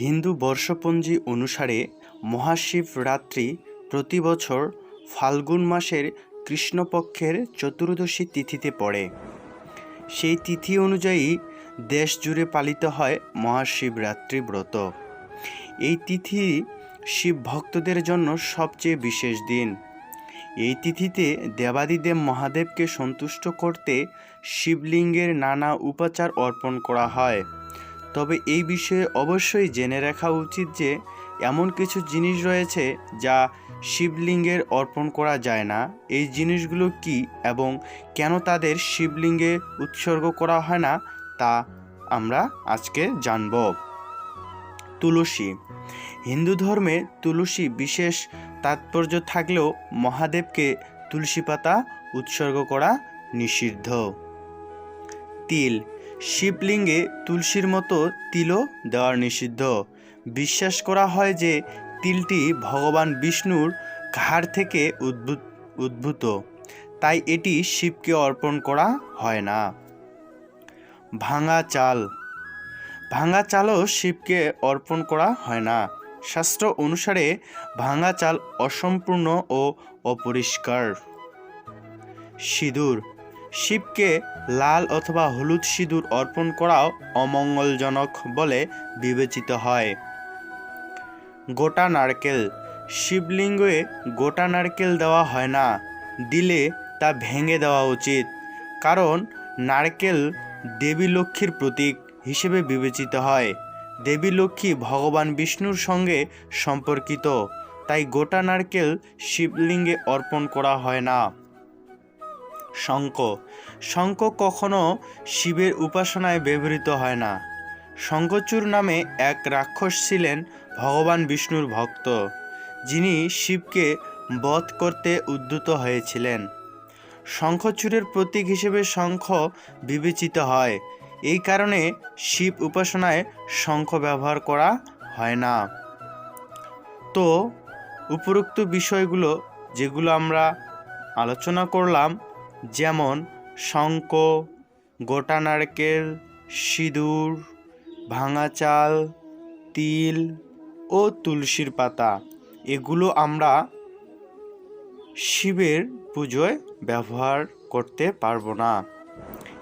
হিন্দু বর্ষপঞ্জি অনুসারে মহাশিবরাত্রি প্রতি বছর ফাল্গুন মাসের কৃষ্ণপক্ষের চতুর্দশী তিথিতে পড়ে। সেই তিথি অনুযায়ী দেশ জুড়ে পালিত হয় মহাশিবরাত্রি ব্রত। এই তিথি শিব ভক্তদের জন্য সবচেয়ে বিশেষ দিন। এই তিথিতে দেবাদিদেব মহাদেবকে সন্তুষ্ট করতে শিবলিঙ্গের নানা উপাচার অর্পণ করা হয়। তবে এই বিষয়ে অবশ্যই জেনে রাখা উচিত যে এমন কিছু জিনিস রয়েছে যা শিবলিঙ্গের অর্পণ করা যায় না। এই জিনিসগুলো কি এবং কেন তাদের শিবলিঙ্গে উৎসর্গ করা হয় না, তা আমরা আজকে জানব। তুলসী। হিন্দু ধর্মে তুলসী বিশেষ তাৎপর্য থাকলেও মহাদেবকে তুলসী পাতা উৎসর্গ করা নিষিদ্ধ। তিল। শিবলিঙ্গে তুলসীর মতো তিলও দেওয়ার নিষিদ্ধ। বিশ্বাস করা হয় যে তিলটি ভগবান বিষ্ণুর ঘাড় থেকে উদ্ভূত উদ্ভূত। তাই এটি শিবকে অর্পণ করা হয় না। ভাঙা চাল। ভাঙা চালও শিবকে অর্পণ করা হয় না। শাস্ত্র অনুসারে ভাঙা চাল অসম্পূর্ণ ও অপরিষ্কার। সিঁদুর। শিবকে লাল অথবা হলুদ সিঁদুর অর্পণ করাও অমঙ্গলজনক বলে বিবেচিত হয়। গোটা নারকেল। শিবলিঙ্গে গোটা নারকেল দেওয়া হয় না। দিলে তা ভেঙে দেওয়া উচিত। কারণ নারকেল দেবী লক্ষ্মীর প্রতীক হিসেবে বিবেচিত হয়। দেবী লক্ষ্মী ভগবান বিষ্ণুর সঙ্গে সম্পর্কিত। তাই গোটা নারকেল শিবলিঙ্গে অর্পণ করা হয় না। শঙ্খ। শঙ্খ কখনো শিবের উপাসনায় ব্যবহৃত হয় না। শঙ্খচূড় নামে এক রাক্ষস ছিলেন ভগবান বিষ্ণুর ভক্ত, যিনি শিবকে বধ করতে উদ্যত হয়েছিলেন। শঙ্খচূড়ের প্রতীক হিসেবে শঙ্খ বিবেচিত হয়। এই কারণে শিব উপাসনায় শঙ্খ ব্যবহার করা হয় না। তো, উপরোক্ত বিষয়গুলো যেগুলো আমরা আলোচনা করলাম যেমন শঙ্খ, গোটা নারকেল, সিঁদুর, ভাঙা চাল, তিল ও তুলসীর পাতা। এগুলো আমরা শিবের পুজোয় ব্যবহার করতে পারব না।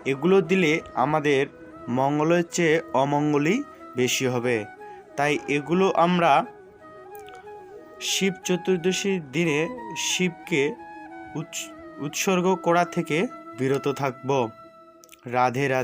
এগুলো দিলে আমাদের মঙ্গলের চেয়ে অমঙ্গলই বেশি হবে। তাই এগুলো আমরা শিব চতুর্দশীর দিনে শিবকে উৎস উৎসর্গ করা থেকে বিরত থাকব। রাধে রাধে।